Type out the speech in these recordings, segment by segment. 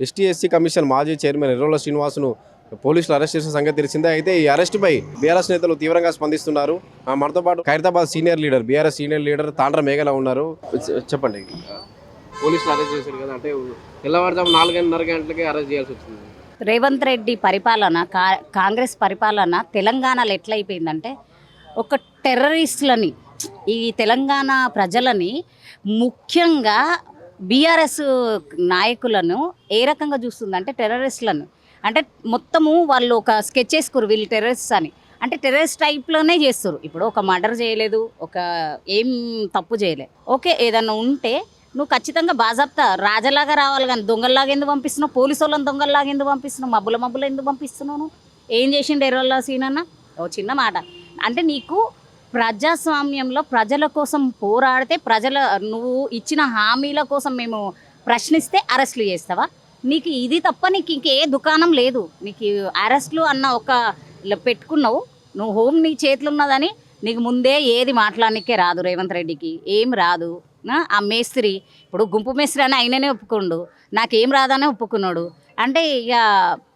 ST SC commission మాజీ chairman Errolla శ్రీనివాసును పోలీసులు అరెస్ట్ చేసిన సంగతి తెలిసిందే. అయితే ఈ అరెస్టుపై బీఆర్ఎస్ నేతలు తీవ్రంగా స్పందిస్తున్నారు. ఆ, మనతో పాటు Khairatabad senior leader BRS senior leader Tandra Meghala ఉన్నారు. చెప్పండి. పోలీసులు అరెస్ట్ చేశారు కదా అంటే తెల్లవారుజాము నాలుగున్నర గంటలకి అరెస్ట్ చేయాల్సి వచ్చింది. రేవంత్ రెడ్డి పరిపాలన కా- కాంగ్రెస్ పరిపాలన తెలంగాణలో ఎట్లయిపోయిందంటే ఒక టెర్రరిస్టులని ఈ తెలంగాణ ప్రజలని ముఖ్యంగా బీఆర్ఎస్ నాయకులను ఏ రకంగా చూస్తుందంటే టెర్రరిస్టులను. అంటే మొత్తము వాళ్ళు ఒక స్కెచ్ చేసుకురు వీళ్ళు టెర్రరిస్ట్ అని. అంటే టెర్రరిస్ట్ టైప్లోనే చేస్తారు ఇప్పుడు ఒక మర్డర్ చేయలేదు ఒక ఏం తప్పు చేయలేదు ఓకే ఏదన్నా ఉంటే నువ్వు ఖచ్చితంగా బాజాబ్తా రాజలాగా రావాలి కానీ దొంగల్లాగా ఎందుకు పంపిస్తున్నావు? పోలీసు వాళ్ళని దొంగల్లాగా ఎందుకు పంపిస్తున్నావు? మబ్బుల మబ్బులు ఎందుకు పంపిస్తున్నావు నువ్వు? ఏం చేసిండు ఎర్రల్లా అన్న ఓ చిన్న మాట. అంటే నీకు ప్రజాస్వామ్యంలో ప్రజల కోసం పోరాడితే ప్రజల నువ్వు ఇచ్చిన హామీల కోసం మేము ప్రశ్నిస్తే అరెస్టులు చేస్తావా? నీకు ఇది తప్ప నీకు ఇంకే దుకాణం లేదు. నీకు అరెస్టులు అన్న ఒక పెట్టుకున్నావు. నువ్వు హోమ్ నీ చేతులు ఉన్నదని నీకు ముందే ఏది మాట్లాడనికే రాదు రేవంత్ రెడ్డికి. ఏం రాదు. ఆ, ఆ మేస్త్రి ఇప్పుడు గుంపు మేస్త్రి అని ఆయననే ఒప్పుకోండు. నాకేం రాదనే ఒప్పుకున్నాడు. అంటే ఇక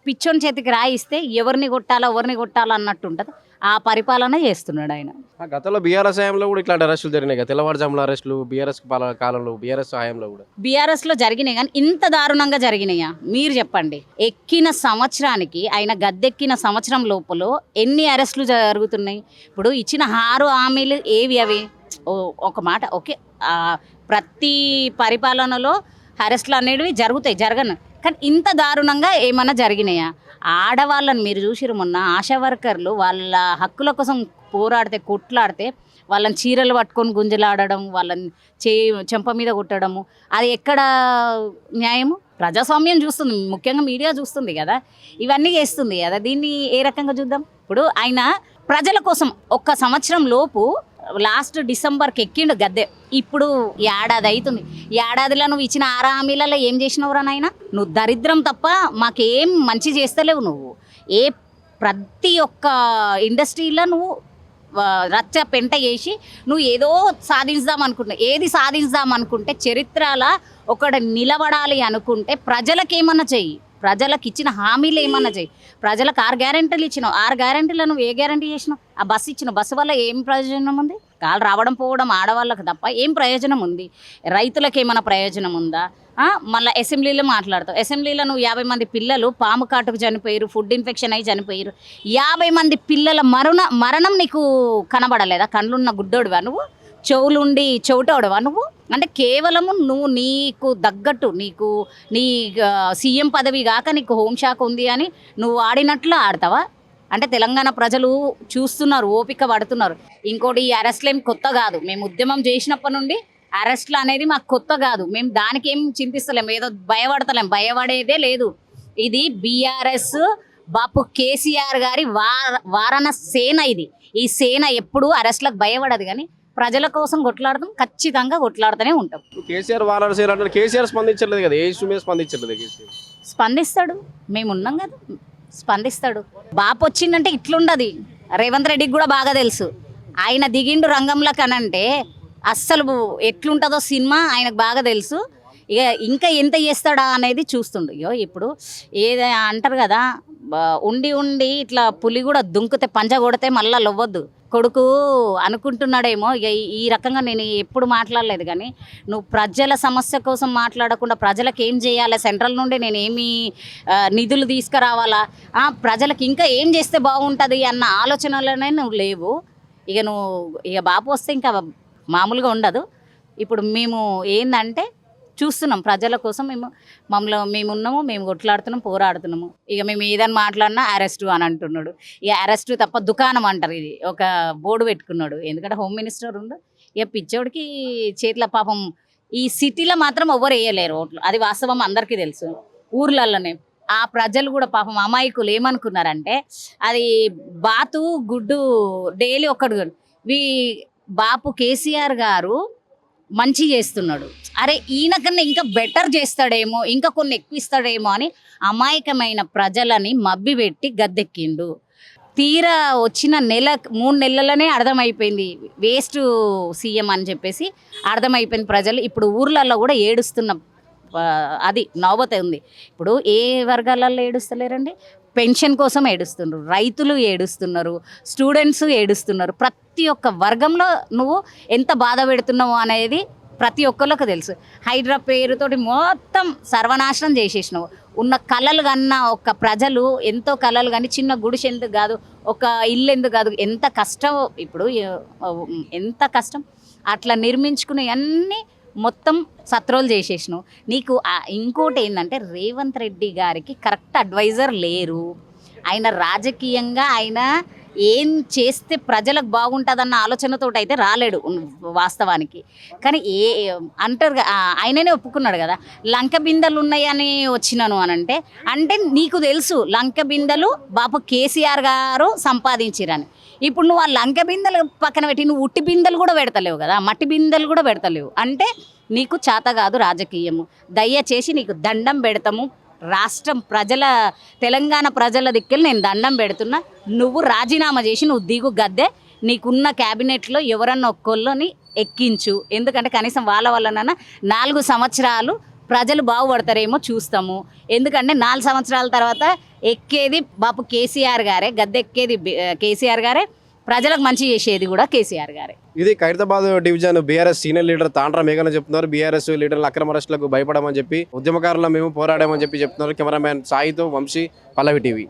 పిచ్చోని చేతికి రాయిస్తే ఎవరిని కొట్టాలా ఎవరిని కొట్టాలా అన్నట్టు ఉంటుంది. ఆ పరిపాలన చేస్తున్నాడు ఆయన. ఆ గతంలో బీఆర్ఎస్ హయాంలో కూడా ఇట్లాంటి అరెస్టులు జరిగినాయి కదా. తెల్లవారుజాముల అరెస్టులు బీఆర్ఎస్ కాలంలో బీఆర్ఎస్ హయాంలో కూడా. బీఆర్ఎస్లో జరిగినాయి కానీ ఇంత దారుణంగా జరిగినాయా? మీరు చెప్పండి. ఎక్కిన సంవత్సరానికి ఆయన గద్దెక్కిన సంవత్సరం లోపల ఎన్ని అరెస్టులు జరుగుతున్నాయి? ఇప్పుడు ఇచ్చిన ఆరు హామీలు ఏవి అవి? ఓ ఒక మాట ఓకే. ప్రతి పరిపాలనలో అరెస్టులు అనేవి జరుగుతాయి జరగను. కానీ ఇంత దారుణంగా ఏమన్నా జరిగినాయా? ఆడవాళ్ళని మీరు చూసిరు మొన్న ఆశా వర్కర్లు వాళ్ళ హక్కుల కోసం పోరాడితే కొట్లాడితే వాళ్ళని చీరలు పట్టుకొని గుంజలాడడం వాళ్ళని చే చెంప మీద కొట్టడము అది ఎక్కడ న్యాయము? ప్రజాస్వామ్యం చూస్తుంది ముఖ్యంగా మీడియా చూస్తుంది కదా. ఇవన్నీ చేస్తుంది కదా. దీన్ని ఏ రకంగా చూద్దాం? ఇప్పుడు ఆయన ప్రజల కోసం ఒక్క సంవత్సరం లోపు లాస్ట్ డిసెంబర్కి ఎక్కిండు గద్దె. ఇప్పుడు ఏడాది అవుతుంది ఏడాదిలో నువ్వు ఇచ్చిన ఆరా హామీలలో ఏం చేసినవురా నాయన? నువ్వు దరిద్రం తప్ప మాకేం మంచి చేస్తలేవు నువ్వు. ఏ ప్రతి ఒక్క ఇండస్ట్రీలో నువ్వు రచ్చ పెంట చేసి నువ్వు ఏదో సాధించుదాం అనుకుంటున్నావు. ఏది సాధించుదాం అనుకుంటే చరిత్రల ఒకడు నిలబడాలి అనుకుంటే ప్రజలకేమన్నా చెయ్యి. ప్రజలకు ఇచ్చిన హామీలు ఏమన్నా చేయి ప్రజలకు ఆరు గ్యారెంటీలు ఇచ్చినావు. ఆరు గ్యారెంటీలు నువ్వు ఏ గ్యారెంటీ చేసినావు? ఆ బస్సు ఇచ్చిన బస్సు వల్ల ఏం ప్రయోజనం ఉంది? కాలు రావడం పోవడం ఆడవాళ్ళకి తప్ప ఏం ప్రయోజనం ఉంది? రైతులకు ఏమైనా ప్రయోజనం ఉందా? మళ్ళీ అసెంబ్లీలో మాట్లాడతావు. అసెంబ్లీలో నువ్వు యాభై మంది పిల్లలు పాము కాటుకు చనిపోయారు ఫుడ్ ఇన్ఫెక్షన్ అయ్యి చనిపోయారు యాభై మంది పిల్లల మరణ మరణం నీకు కనబడలేదా? కళ్ళున్న గుడ్డోడువా నువ్వు? చెవులుండి చెవిటోడువా నువ్వు? అంటే కేవలము నువ్వు నీకు తగ్గట్టు నీకు నీ సీఎం పదవి కాక నీకు హోంశాఖ ఉంది అని నువ్వు ఆడినట్లు ఆడతావా? అంటే తెలంగాణ ప్రజలు చూస్తున్నారు ఓపిక పడుతున్నారు. ఇంకోటి ఈ అరెస్ట్లు ఏం కొత్త కాదు. మేము ఉద్యమం చేసినప్పటి నుండి అరెస్ట్లు అనేది మాకు కొత్త కాదు. మేము దానికి ఏం చింతిస్తలేం. ఏదో భయపడతలేం. భయపడేదే లేదు. ఇది బీఆర్ఎస్ బాపు కేసీఆర్ గారి వార వారణ సేన ఇది. ఈ సేన ఎప్పుడూ అరెస్ట్లకు భయపడదు కానీ ప్రజల కోసం కొట్లాడతాం ఖచ్చితంగా కొట్లాడుతూనే ఉంటాం. కేసీఆర్ వారాణసీ అంటే కేసీఆర్ స్పందించలేదు కదా ఏ ఇష్యూ మీద స్పందించలేదు కేసీఆర్. స్పందిస్తాడు మేము ఉన్నాం కదా స్పందిస్తాడు. బాపు వచ్చిందంటే ఇట్లుండదు రేవంత్ రెడ్డికి కూడా బాగా తెలుసు. ఆయన దిగిండు రంగంలో కనంటే అస్సలు ఎట్లుంటుందో సినిమా ఆయనకు బాగా తెలుసు. ఇక ఇంకా ఎంత చేస్తాడా అనేది చూస్తుండు. అయ్యో ఇప్పుడు ఏదో అంటారు కదా ఉండి ఉండి ఇట్లా పులి కూడా దుంకుతే పంజ కొడితే మళ్ళీ లవ్వద్దు. కొడుకు అనుకుంటున్నాడేమో ఇక ఈ- రకంగా నేను ఎప్పుడు మాట్లాడలేదు కానీ నువ్వు ప్రజల సమస్య కోసం మాట్లాడకుండా ప్రజలకు ఏం చేయాలి? సెంట్రల్ నుండి నేను ఏమి నిధులు తీసుకురావాలా? ప్రజలకు ఇంకా ఏం చేస్తే బాగుంటుంది అన్న ఆలోచనలోనే నువ్వు లేవు. ఇక నువ్వు ఇక బాపు వస్తే ఇంకా మామూలుగా ఉండదు. ఇప్పుడు మేము ఏంటంటే చూస్తున్నాం. ప్రజల కోసం మేము మమ్మల్ని మేము ఉన్నాము మేము కొట్లాడుతున్నాం పోరాడుతున్నాము. ఇక మేము ఏదని మాట్లాడినా అరెస్టు అని అంటున్నాడు. ఇక అరెస్టు తప్ప దుకాణం అంటారు ఇది. ఒక బోర్డు పెట్టుకున్నాడు. ఎందుకంటే హోమ్ మినిస్టర్ ఉండు ఇక పిచ్చోడికి చేతిలో పాపం ఈ సిటీలో మాత్రం ఎవ్వరు వేయలేరు ఓట్లు. అది వాస్తవం అందరికీ తెలుసు. ఊర్లలోనే ఆ ప్రజలు కూడా పాపం అమాయకులు ఏమనుకున్నారంటే అది బాతు గుడ్డు డైలీ ఒక్కడు వీ బాపు కేసీఆర్ గారు మంచి చేస్తున్నాడు. అరే ఈయన కన్నా ఇంకా బెటర్ చేస్తాడేమో ఇంకా కొన్ని ఎక్కువ ఇస్తాడేమో అని అమాయకమైన ప్రజలని మబ్బిపెట్టి గద్దెక్కిండు. తీరా వచ్చిన నెల మూడు నెలలనే అర్థమైపోయింది. వేస్ట్ సీఎం అని చెప్పేసి అర్థమైపోయింది ప్రజలు. ఇప్పుడు ఊర్లలో కూడా ఏడుస్తున్న అది నవ్వత ఉంది. ఇప్పుడు ఏ వర్గాలలో ఏడుస్తలేరండి? పెన్షన్ కోసం ఏడుస్తున్నారు. రైతులు ఏడుస్తున్నారు. స్టూడెంట్స్ ఏడుస్తున్నారు. ప్రతి ఒక్క వర్గంలో నువ్వు ఎంత బాధ పెడుతున్నావు అనేది ప్రతి ఒక్కరికి తెలుసు. హైడ్రా పేరుతోటి మొత్తం సర్వనాశనం చేసేసినావు. ఉన్న కళలు కన్నా ఒక ప్రజలు ఎంతో కళలు కానీ చిన్న గుడిసె ఎందుకు కాదు ఒక ఇల్లు ఎందుకు కాదు ఎంత కష్టం ఇప్పుడు ఎంత కష్టం? అట్లా నిర్మించుకునే అన్నీ మొత్తం సత్రోలు చేసేసినావు. నీకు ఇంకోటి ఏంటంటే రేవంత్ రెడ్డి గారికి కరెక్ట్ అడ్వైజర్ లేరు. ఆయన రాజకీయంగా ఆయన ఏం చేస్తే ప్రజలకు బాగుంటుందన్న ఆలోచనతో అయితే రాలేడు వాస్తవానికి. కానీ ఏ అంటారు ఆయననే ఒప్పుకున్నాడు కదా లంక బిందెలు ఉన్నాయని వచ్చినాను అని అంటే అంటే నీకు తెలుసు లంక బిందెలు బాపు కేసీఆర్ గారు సంపాదించిరని. ఇప్పుడు నువ్వు ఆ లంక బిందెలు పక్కన పెట్టి నువ్వు ఉట్టి బిందెలు కూడా పెడతలేవు కదా మట్టి బిందెలు కూడా పెడతలేవు. అంటే నీకు చేత కాదు రాజకీయము. దయచేసి నీకు దండం పెడతాము. రాష్ట్రం ప్రజల తెలంగాణ ప్రజల దిక్కులు నేను దండం పెడుతున్నా. నువ్వు రాజీనామా చేసి నువ్వు దిగు గద్దె. నీకున్న క్యాబినెట్లో ఎవరన్నా ఒక్కళ్ళని ఎక్కించు. ఎందుకంటే కనీసం వాళ్ళ వల్లనన్నా నాలుగు సంవత్సరాలు ప్రజలు బాగుపడతారేమో చూస్తాము. ఎందుకంటే నాలుగు సంవత్సరాల తర్వాత ఎక్కేది బాపు కేసీఆర్ గారే గద్దె ఎక్కేది కేసీఆర్ గారే. ప్రజలకు మంచి చేసేది కూడా కేసీఆర్ గారే. ఇది Khairatabad division BRS senior leader Tandra మేఘన చెప్తున్నారు. బీఆర్ఎస్ లీడర్లు అక్రమ అరెస్టులకు భయపడమని చెప్పి ఉద్యమకారులు మేము పోరాడామని చెప్పి చెప్తున్నారు. కెమెరామ్యాన్ సాయితో వంశీ పల్లవి టీవీ.